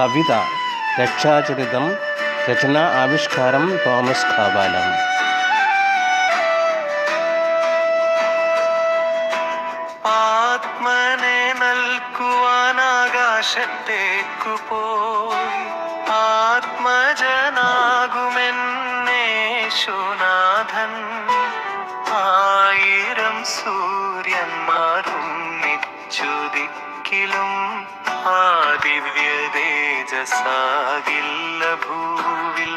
കവിത രക്ഷാചരിതം രചന ആവിഷ്കാരം തോമസ് കാവാലം. ആത്മനെ നൽകുവാനാകാശത്തേക്കു പോയി. ആത്മജനാകുമെന്നേശുനാഥൻ. ആയിരം സൂര്യന്മാരും നിച്ചുതിക്കിലും ആ തേജസാകില്ല ഭൂവിൽ.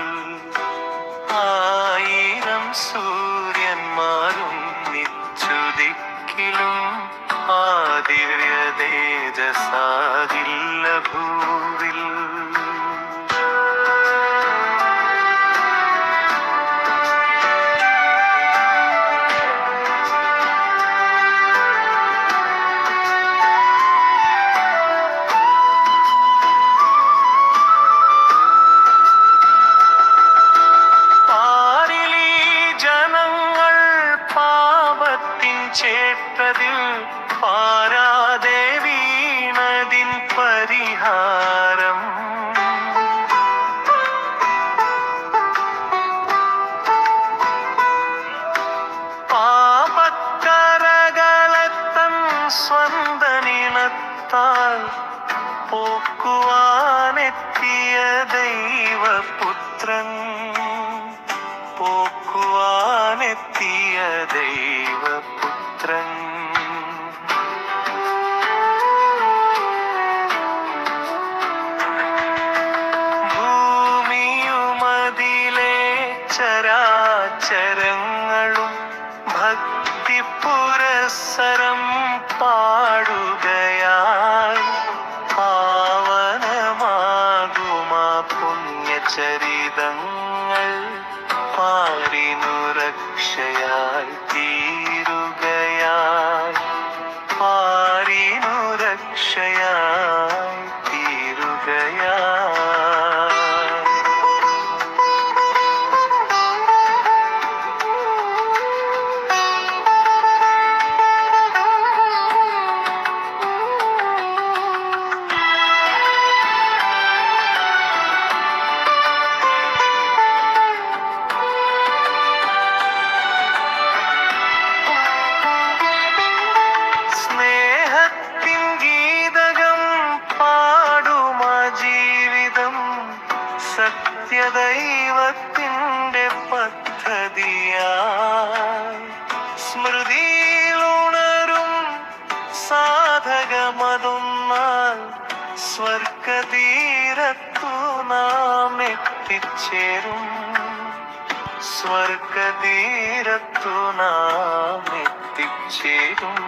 ആയിരം സൂര്യന്മാരും നിച്ചുദിക്കിലും ആ ദിവ്യ തേജസാകില്ല ഭൂവിൽ ചേട്ടതിൽ പാരാതെ വീണതിൻ പരിഹാരം. പാപക്കരകളത്തൻ സ്വന്തനിണത്താൽ പോക്കുവാനെത്തിയ ദൈവപുത്രൻ. ചരാചരങ്ങളും ഭക്തി പുരസരം പാടുകയാൽ പാവനമാകുമാ പുണ്യചരിതങ്ങൾ പാരിനു രക്ഷയായി സത്യദൈവത്തിന്റെ പദ്ധതിയായി സ്മൃതിയിലുണരും സാധകമതൊന്നാൽ സ്വർഗതീരത്തു നാം എത്തിച്ചേരും. സ്വർഗതീരത്തു നാം എത്തിച്ചേരും.